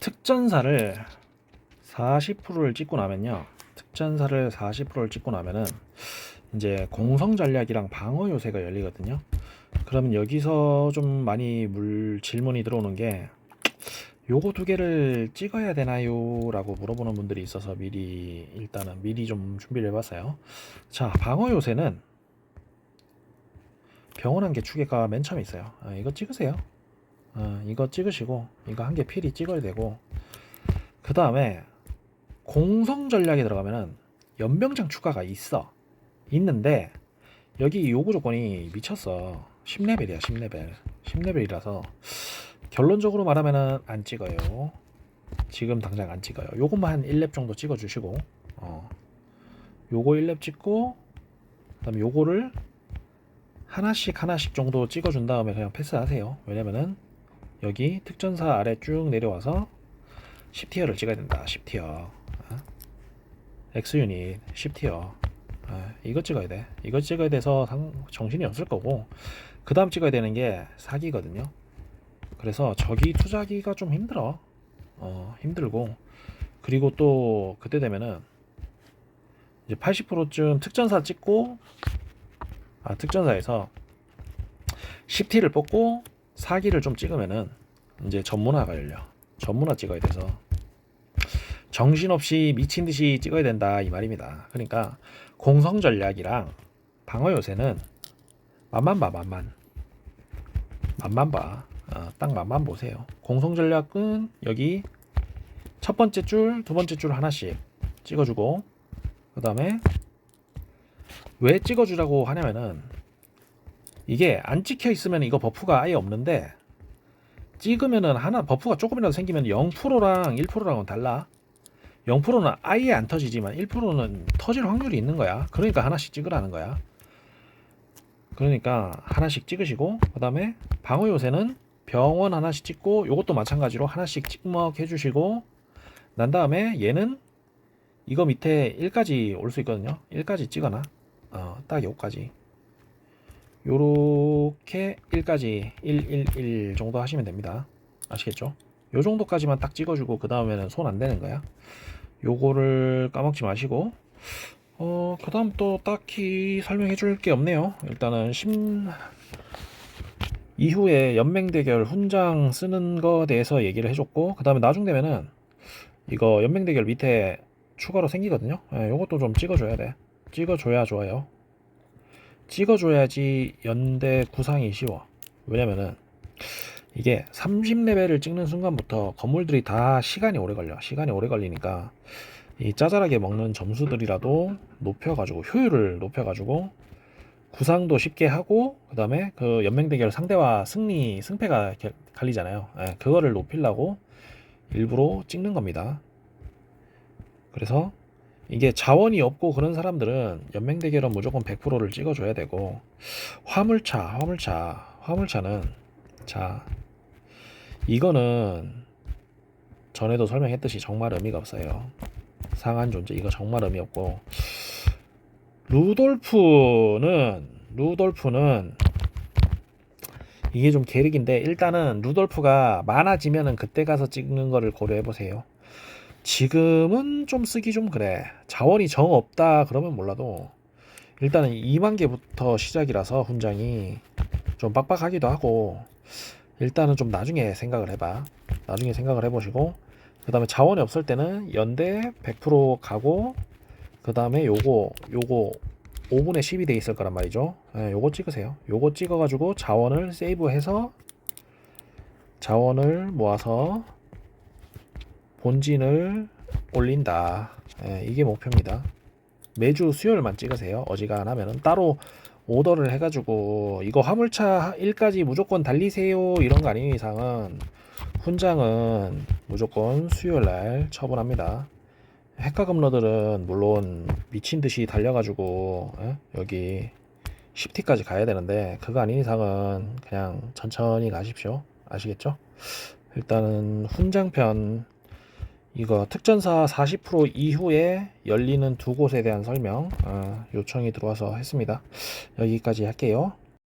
특전사를 40%를 찍고 나면요. 특전사를 40%를 찍고 나면은 이제 공성 전략이랑 방어 요새가 열리거든요. 그러면 여기서 좀 많이 물 질문이 들어오는 게 요거 두 개를 찍어야 되나요? 라고 물어보는 분들이 있어서 미리 일단은 미리 좀 준비를 해봤어요. 자, 방어 요새는 병원 한개 추계가 맨 처음에 있어요. 아, 이거 찍으세요. 어, 이거 찍으시고 이거 한 개 필히 찍어야 되고. 그 다음에 공성 전략에 들어가면은 연병장 추가가 있어. 있는데 여기 요구 조건이 미쳤어. 10레벨이야 10레벨. 10레벨이라서 결론적으로 말하면은 안 찍어요. 지금 당장 안 찍어요. 요것만 한 1렙 정도 찍어 주시고 어. 요거 1렙 찍고 그 다음에 요거를 하나씩 하나씩 정도 찍어 준 다음에 그냥 패스하세요. 왜냐면은 여기 특전사 아래 쭉 내려와서 10티어를 찍어야 된다. 10티어. 어? X유닛 10티어. 어, 이거 찍어야 돼. 이거 찍어야 돼서 상- 정신이 없을 거고 그 다음 찍어야 되는 게 사기거든요. 그래서 저기 투자하기가 좀 힘들어. 어, 힘들고 그리고 또 그때 되면은 이제 80%쯤 특전사 찍고 아 특전사에서 10T를 뽑고 사기를 좀 찍으면은 이제 전문화가 열려. 전문화 찍어야 돼서 정신없이 미친 듯이 찍어야 된다 이 말입니다. 그러니까 공성 전략이랑 방어 요새는 맛만 봐 맛만 맛만 봐. 어, 딱 맛만 보세요. 공성 전략은 여기 첫 번째 줄, 두 번째 줄 하나씩 찍어주고 그 다음에 왜 찍어주라고 하냐면은 이게 안 찍혀 있으면 이거 버프가 아예 없는데 찍으면은 하나 버프가 조금이라도 생기면 0%랑 1%랑은 달라. 0%는 아예 안 터지지만 1%는 터질 확률이 있는 거야. 그러니까 하나씩 찍으라는 거야. 그러니까 하나씩 찍으시고 그다음에 방어 요새는 병원 하나씩 찍고 요것도 마찬가지로 하나씩 찍먹 해 주시고 난 다음에 얘는 이거 밑에 1까지 올 수 있거든요. 1까지 찍어놔. 어, 딱 요까지. 요렇게 1까지 1, 1, 1 정도 하시면 됩니다. 아시겠죠? 요 정도까지만 딱 찍어주고 그 다음에는 손안 대는 거야. 요거를 까먹지 마시고 어, 그 다음 또 딱히 설명해 줄 게 없네요. 일단은 10 이후에 연맹 대결 훈장 쓰는 거 대해서 얘기를 해줬고 그 다음에 나중 되면은 이거 연맹 대결 밑에 추가로 생기거든요. 예, 요것도 좀 찍어줘야 돼. 찍어줘야 좋아요. 찍어줘야지 연대 구상이 쉬워. 왜냐면은 이게 30레벨을 찍는 순간부터 건물들이 다 시간이 오래 걸려. 시간이 오래 걸리니까 이 짜잘하게 먹는 점수들이라도 높여가지고 효율을 높여가지고 구상도 쉽게 하고 그 다음에 그 연맹 대결 상대와 승리 승패가 겨- 갈리잖아요. 예, 그거를 높이려고 일부러 찍는 겁니다. 그래서 이게 자원이 없고 그런 사람들은 연맹 대결은 무조건 100%를 찍어줘야 되고 화물차, 화물차, 화물차는 자 이거는 전에도 설명했듯이 정말 의미가 없어요. 상한 존재 이거 정말 의미 없고 루돌프는 루돌프는 이게 좀 계륵인데 일단은 루돌프가 많아지면은 그때 가서 찍는 거를 고려해 보세요. 지금은 좀 쓰기 좀 그래. 자원이 정 없다 그러면 몰라도 일단은 2만 개부터 시작이라서 훈장이 좀 빡빡하기도 하고 일단은 좀 나중에 생각을 해봐. 나중에 생각을 해보시고 그 다음에 자원이 없을 때는 연대 100% 가고 그 다음에 요거 요거 5분의 10이 돼 있을 거란 말이죠. 예, 요거 찍으세요. 요거 찍어가지고 자원을 세이브해서 자원을 모아서 본진을 올린다. 예, 이게 목표입니다. 매주 수요일만 찍으세요. 어지간하면은 따로 오더를 해가지고 이거 화물차 1까지 무조건 달리세요 이런 거 아닌 이상은 훈장은 무조건 수요일날 처분합니다. 핵가 검러들은 물론 미친 듯이 달려가지고 예? 여기 10T까지 가야 되는데 그거 아닌 이상은 그냥 천천히 가십시오. 아시겠죠? 일단은 훈장편 이거 특전사 40% 이후에 열리는 두 곳에 대한 설명 어, 요청이 들어와서 했습니다. 여기까지 할게요.